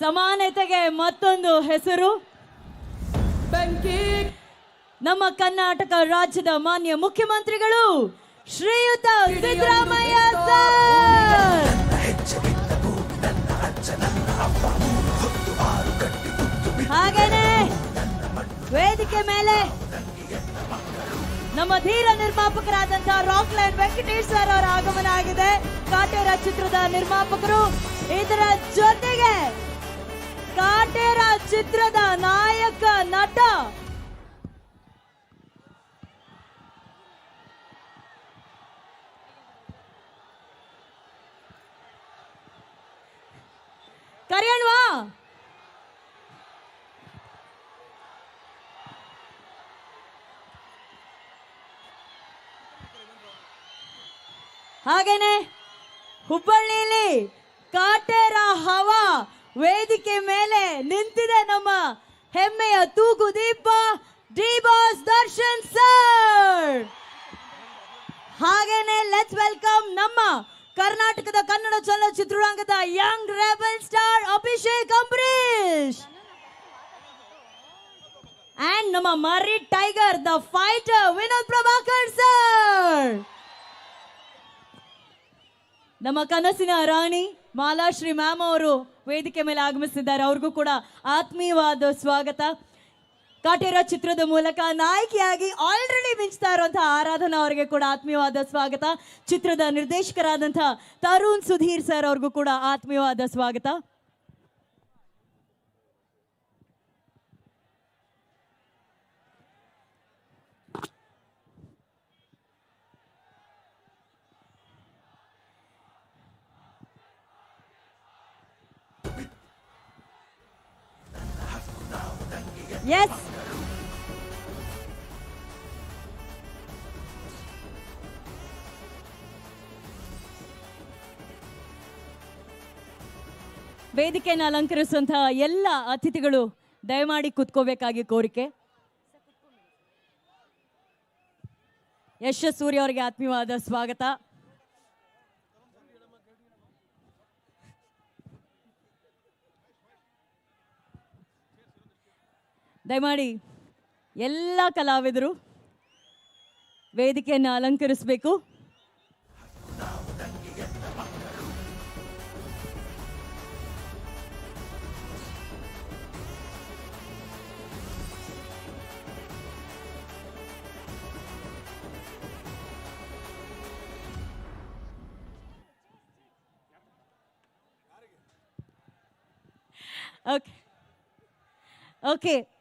ಸಮಾನತೆಗೆ ಮತ್ತೊಂದು ಹೆಸರು? ಬೆಂಕಿ. ನಮ್ಮ ಕರ್ನಾಟಕ ರಾಜ್ಯದ ಮಾನ್ಯ ಮುಖ್ಯಮಂತ್ರಿಗಳು ಶ್ರೀಯುತ ಸಿದ್ದರಾಮಯ್ಯ ಸರ್! ಹಾಗೇನೆ ವೇದಿಕೆ ಮೇಲೆ ನಮ್ಮ ಧೀರ ನಿರ್ಮಾಪಕರಾದಂತಹ ರಾಕ್ ಲೈನ್ ವೆಂಕಟೇಶ್ ಸರ್ ಅವರ ಆಗಮನ ಆಗಿದೆ. ಕಾಟೇರ ಚಿತ್ರದ ನಿರ್ಮಾಪಕರು ಇದರ ಜೊತೆಗೆ ಚಿತ್ರದ ನಾಯಕ ನಟ ಕರೆಯಣ್ವಾ. ಹಾಗೇನೆ ಹುಬ್ಬಳ್ಳಿಯಲ್ಲಿ ಕಾಟೇರ ಹವಾ ವೇದಿಕೆ ಮೇಲೆ ನಿಂತಿದೆ ನಮ್ಮ ಹೆಮ್ಮೆಯ ತೂಗು ದೀಪ. D Darshan sir! ಹಾಗೇನೆ ಲೆಟ್ಸ್ ವೆಲ್ಕಮ್ ನಮ್ಮ ಕರ್ನಾಟಕದ Kannada ಚಲನಚಿತ್ರರಂಗದ young rebel star Abhishek Ambareesh and ನಮ್ಮ ಮರಿ tiger the fighter Vinod Prabhakar sir. ನಮ್ಮ ಕನಸಿನ ರಾಣಿ ಮಾಲಾಶ್ರೀ ಮ್ಯಾಮ್ ಅವರು ವೇದಿಕೆ ಮೇಲೆ ಆಗಮಿಸಿದ್ದಾರೆ. ಅವ್ರಿಗೂ ಕೂಡ ಆತ್ಮೀಯವಾದ ಸ್ವಾಗತ. ಕಾಟೇರ ಚಿತ್ರದ ಮೂಲಕ ನಾಯಕಿಯಾಗಿ ಆಲ್ರೆಡಿ ಮಿಂಚ್ತಾ ಇರುವಂತಹ ಆರಾಧನಾ ಅವರಿಗೆ ಕೂಡ ಆತ್ಮೀಯವಾದ ಸ್ವಾಗತ. ಚಿತ್ರದ ನಿರ್ದೇಶಕರಾದಂತಹ ತರುಣ್ ಸುಧೀರ್ ಸರ್ ಅವ್ರಿಗೂ ಕೂಡ ಆತ್ಮೀಯವಾದ ಸ್ವಾಗತ. ಎಸ್ ವೇದಿಕೆಯನ್ನು ಅಲಂಕರಿಸುವಂತಹ ಎಲ್ಲ ಅತಿಥಿಗಳು ದಯಮಾಡಿ ಕುತ್ಕೋಬೇಕಾಗಿ ಕೋರಿಕೆ. ಯಶಸ್ ಸೂರ್ಯ ಅವರಿಗೆ ಆತ್ಮೀಯವಾದ ಸ್ವಾಗತ. ದಯಮಾಡಿ ಎಲ್ಲ ಕಲಾವಿದರು ವೇದಿಕೆಯನ್ನು ಅಲಂಕರಿಸಬೇಕು. ಓಕೆ. ಓಕೆ.